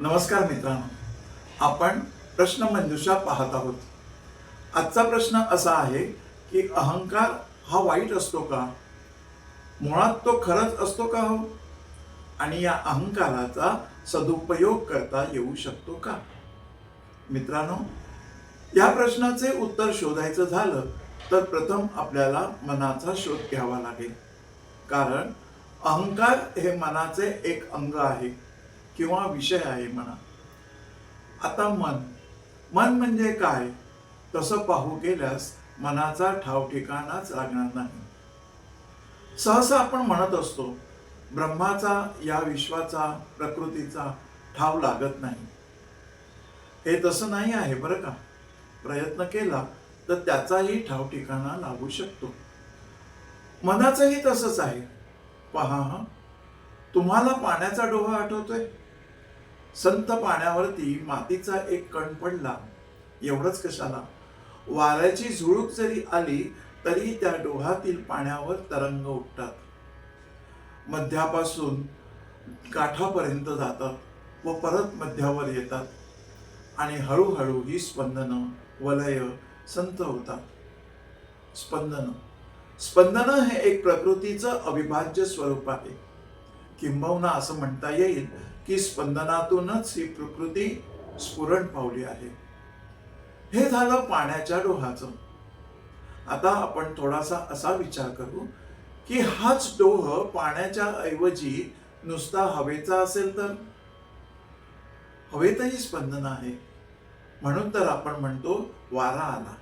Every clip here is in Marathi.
नमस्कार मित्रांनो. आपण प्रश्नमंजुषा पाहत आहोत. आजचा प्रश्न असा आहे की अहंकार हा वाईट असतो का? मुळात तो खरंच असतो का हो? आणि या अहंकाराचा सदुपयोग करता येऊ शकतो का? मित्रांनो या प्रश्नाचे उत्तर शोधायचं झालं तर प्रथम आपल्याला मनाचा शोध घ्यावा लागेल. कारण अहंकार हे मनाचे एक अंग आहे. किंवा विषय आहे म्हणा. आता मन. मन म्हणजे काय? तसं पाहू गेल्यास मनाचा ठाव ठिकाणाच लागणार नाही. सहसा आपण म्हणत असतो ब्रह्माचा या विश्वाचा प्रकृतीचा ठाव लागत नाही. हे तसं नाही आहे बरं का? प्रयत्न केला तर त्याचाही ठाव ठिकाणा लागू शकतो. मनाचंही तसंच आहे. पहा तुम्हाला पाण्याचा डोहा आठवतोय? संत पाण्यावरती मातीचा एक कण पडला. एवढंच कशाला? वाऱ्याची झुळूक जरी आली तरी त्या डोहातील पाण्यावर तरंग उठतात. मध्यापासून काठापर्यंत जातात व परत मध्यावर येतात. आणि हळूहळू ही स्पंदनं वलय संत होतात. स्पंदन. स्पंदन हे एक प्रकृतीचं अविभाज्य स्वरूप आहे. किंबहुना असं म्हणता येईल की स्पंदनातूनच ही प्रकृती स्फुरण पावली आहे. हे झालं पाण्याच्या डोहाचं. आता आपण थोडासा असा विचार करू की हाच डोह पाण्याच्या ऐवजी नुसता हवेचा असेल तर? हवेतही स्पंदन आहे. म्हणून तर आपण म्हणतो वारा आला.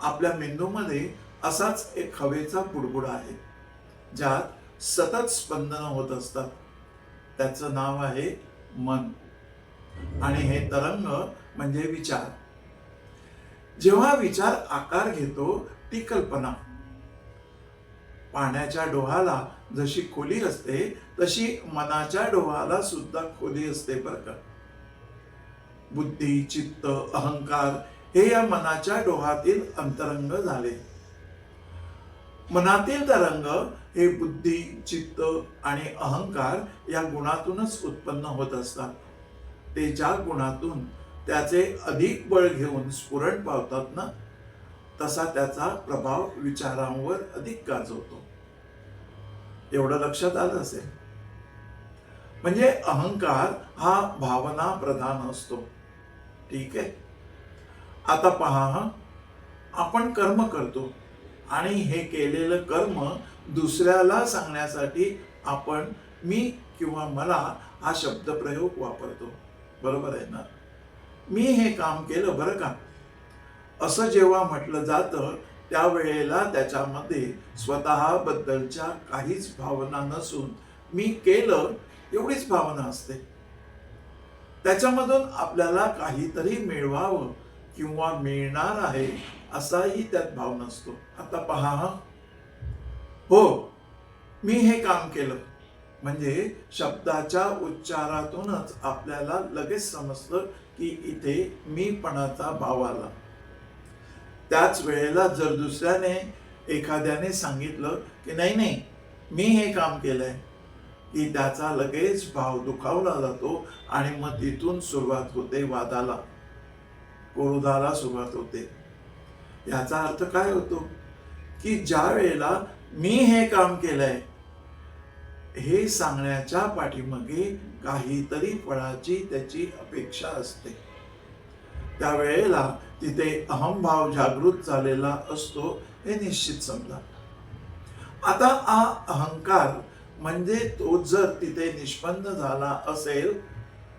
आपल्या मेंदूमध्ये असाच एक हवेचा बुडबुडा आहे ज्यात सतत स्पंदन होत असतात. त्याचं नाव आहे मन. आणि हे तरंग म्हणजे विचार. जेव्हा विचार आकार घेतो ती कल्पना. पाण्याच्या डोहाला जशी खोली असते तशी मनाच्या डोहाला सुद्धा खोली असते बरं का. बुद्धी चित्त अहंकार हे या मनाच्या डोहातील अंतरंग झाले. मनातील तरंग हे बुद्धी चित्त आणि अहंकार या गुणातूनच उत्पन्न होत असतात. ते ज्या गुणातून त्याचे अधिक बळ घेऊन स्फुरण पावतात ना तसा त्याचा प्रभाव विचारांवर अधिक गाजवतो. एवढं लक्षात आलं असेल? म्हणजे अहंकार हा भावना प्रधान असतो. ठीक आहे? आता पहा आपण कर्म करतो आणि हे केलेलं कर्म दुसऱ्याला सांगण्यासाठी आपण मी किंवा मला हा शब्दप्रयोग वापरतो. बरोबर आहे ना? मी हे काम केलं बरं का? असं जेव्हा म्हटलं जातं त्यावेळेला त्याच्यामध्ये स्वतःबद्दलच्या काहीच भावना नसून मी केलं एवढीच भावना असते. त्याच्यामधून आपल्याला काहीतरी मिळवावं किंवा मिळणार आहे असाही त्यात भाव नसतो. आता पहा हो मी हे काम केलं. म्हणजे शब्दाच्या उच्चारातूनच आपल्याला लगेच समजतं की इथे मीपणाचा भाव आला. त्याच वेळेला जर दुसऱ्याने एखाद्याने सांगितलं की नाही नाही मी हे काम केलंय की त्याचा लगेच भाव दुखावला जातो आणि मग तिथून सुरुवात होते वादाला. क्रोधाला सुरुवात होते. याचा अर्थ काय होतो? की ज्या वेळेला मी हे काम केलंय हे सांगण्याच्या पाठीमागे काहीतरी फळाची त्याची अपेक्षा असते. त्यावेळेला तिथे अहमभाव जागृत झालेला असतो हे निश्चित समजा. आता हा अहंकार म्हणजे तो जर तिथे निष्पन्न झाला असेल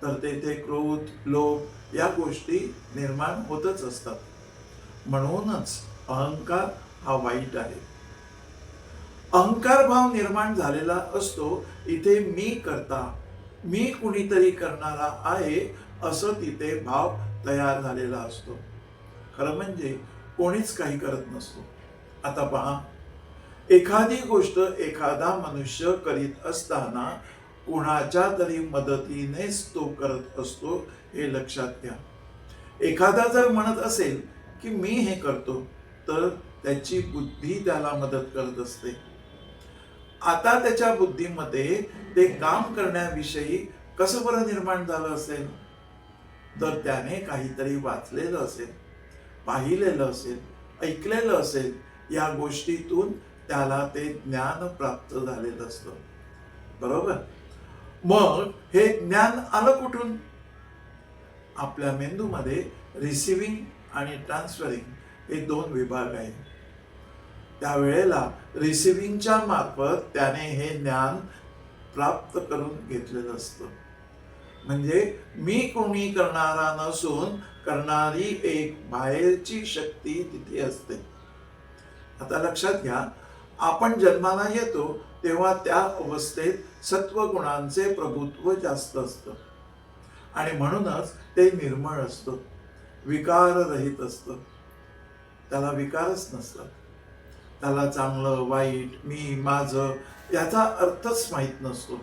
तर तेथे क्रोध लोभ या गोष्टी निर्माण होतच असतात. म्हणूनच अहंकार हा वाईट आहे. अहंकार भाव निर्माण झालेला असतो इथे मी करता मी कुणीतरी करणारा आहे असं तिथे भाव तयार झालेला असतो. खरं म्हणजे कोणीच काही करत नसतो. आता पहा एखादी गोष्ट एखादा मनुष्य करीत असताना कुणाच्या तरी मदतीनेच तो करत असतो हे लक्षात घ्या. एखादा जर म्हणत असेल की मी हे करतो तर त्याची बुद्धी त्याला मदत करत असते. आता त्याच्या बुद्धीमध्ये ते काम करण्याविषयी कसं बरं निर्माण झालं असेल? तर त्याने काहीतरी वाचलेलं असेल पाहिलेलं असेल ऐकलेलं असेल या गोष्टीतून त्याला ते ज्ञान प्राप्त झालेलं असतं. बरोबर? मग हे ज्ञान आलं कुठून? आपल्या मेंदूमध्ये रिसिव्हिंग आणि ट्रान्सफरिंग हे दोन विभाग आहेत. त्यावेळेला रिसिव्हिंगच्या मार्फत त्याने हे ज्ञान प्राप्त करून घेतलेलं असतं. म्हणजे मी कोणी करणारा नसून करणारी एक बाहेरची शक्ती तिथे असते. आता लक्षात घ्या आपण जन्माला येतो तेव्हा त्या अवस्थेत सत्वगुणांचे प्रभुत्व जास्त असतं. आणि म्हणूनच ते निर्मळ असतं विकाररहित असतं. त्याला विकारच नसतात. त्याला चांगलं वाईट मी माझं याचा अर्थच माहीत नसतो.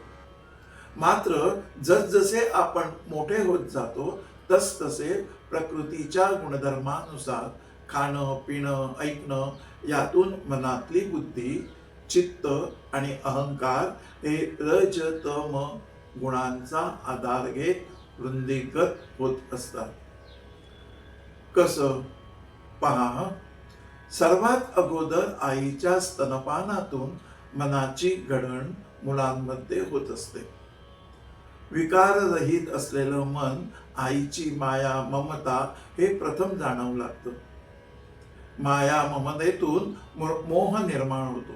मात्र जसजसे आपण मोठे होत जातो तसतसे प्रकृतीच्या गुणधर्मानुसार खाणं पिणं ऐकणं यातून मनातली बुद्धी चित्त आणि अहंकार हे रजतम गुणांचा आधार घेत वृंदीगत होत असतात. कसं? पहा सर्वात अगोदर आईच्या स्तनपानातून मनाची घडण मुलांमध्ये होत असते. विकाररहित असलेलं मन आईची माया ममता हे प्रथम जाणवू लागतं. माया ममतेतून मो- मोह निर्माण होतो.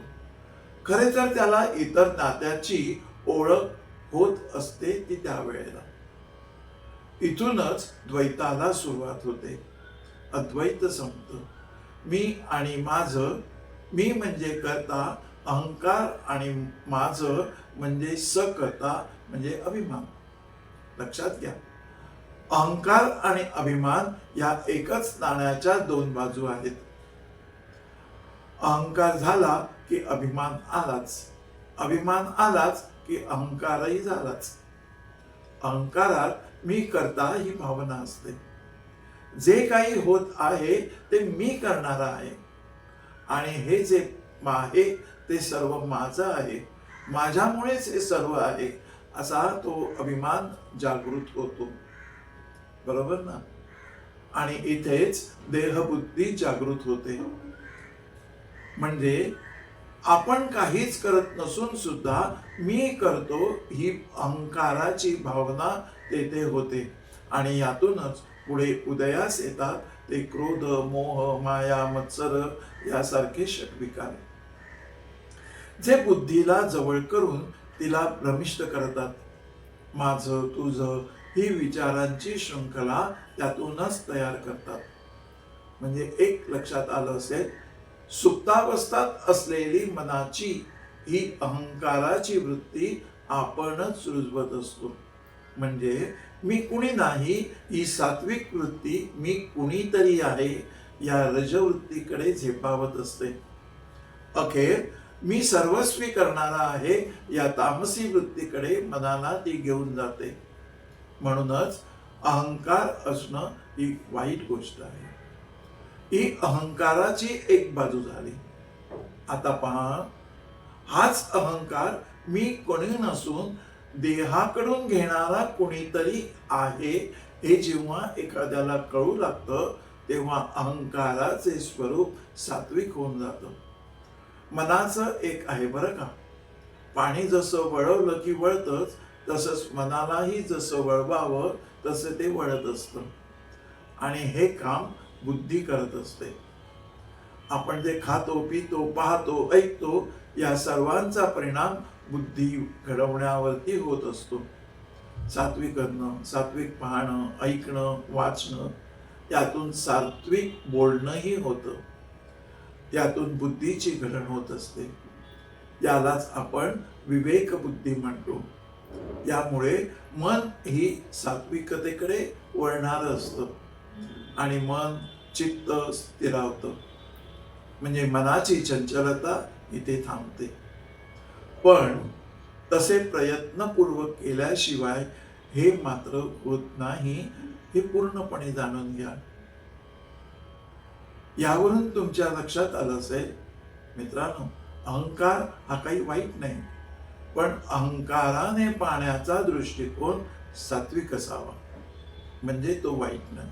खरे तर त्याला इतर नात्याची ओळख होत असते ती त्यावेळेला. इथूनच द्वैताला सुरुवात होते. अद्वैत संपतं. मी आणि माझं मी म्हणजे करता अहंकार आणि माझं म्हणजे सकर्ता म्हणजे अभिमान. लक्षात घ्या. अहंकार आणि अभिमान या एकच नाण्याच्या दोन बाजू आहेत. अहंकार झाला की अभिमान आलाच. अभिमान आलाच की अहंकारही झालाच. अहंकारात मी करता ही भावना असते. जे काही होत आहे ते मी करणार आहे. आणि हे जे आहे ते सर्व माझं आहे. माझ्यामुळेच हे सर्व आहे असा तो अभिमान जागृत होतो. बरोबर ना? आणि इथेच देहबुद्धी जागृत होते. म्हणजे आपण काहीच करत नसून सुद्धा मी करतो ही अहंकाराची भावना तेथे होते. आणि यातूनच पुढे उदयास येतात ते क्रोध मोह माया मत्सर यासारखे षटविकार. जे बुद्धीला जवळ करून तिला भ्रमिष्ट करतात. माझं तुझं ही विचारांची शृंखला त्यातूनच तयार करतात. म्हणजे एक लक्षात आलं असेल सुप्तावस्थात असलेली मनाची ही अहंकाराची वृत्ती आपणच रुजवत असतो. म्हणजे मी कुणी नाही ही सात्विक वृत्ती मी कुणीतरी आहे या रजवृत्तीकडे झेपावत असते. अखेर मी सर्वस्वी करणारा आहे या तामसी वृत्तीकडे मनाला ती घेऊन जाते. म्हणूनच अहंकार असणं ही वाईट गोष्ट आहे. ही अहंकाराची एक बाजू झाली. आता पहा हाच अहंकार मी कोणी नसून देहाकडून घेणारा कोणीतरी आहे हे जेव्हा एखाद्याला कळू लागतं तेव्हा अहंकाराचे स्वरूप सात्विक होऊन जातं. मनाचं एक आहे बरं का? पाणी जसं वळवलं की वळतच तसंच मनालाही जसं वळवावं तसं ते वळत असतं. आणि हे काम बुद्धी करत असते. आपण जे खातो पितो पाहतो ऐकतो या सर्वांचा परिणाम बुद्धी घडवण्यावरती होत असतो. सात्विक करणं सात्विक पाहणं ऐकणं वाचणं त्यातून सात्विक बोलणंही होतं. त्यातून बुद्धीची घडण होत असते. यालाच आपण विवेक बुद्धी म्हणतो. यामुळे मन ही सात्विकतेकडे वळणार असतं आणि मन चित्त स्थिरावतं. म्हणजे मनाची चंचलता इथे थांबते. पण तसे प्रयत्नपूर्वक केल्याशिवाय हे मात्र होत नाही हे पूर्णपणे जाणून घ्या. यावरून तुमच्या लक्षात आलं असेल मित्रांनो अहंकार हा काही वाईट नाही पण अहंकाराने पाहण्याचा दृष्टिकोन सात्विक असावा म्हणजे तो वाईट नाही.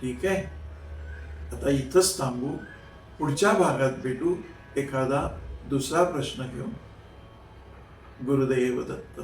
ठीक आहे? आता इथंच थांबू. पुढच्या भागात भेटू एखादा दुसरा प्रश्न घेऊन गुरुदेव दत्त.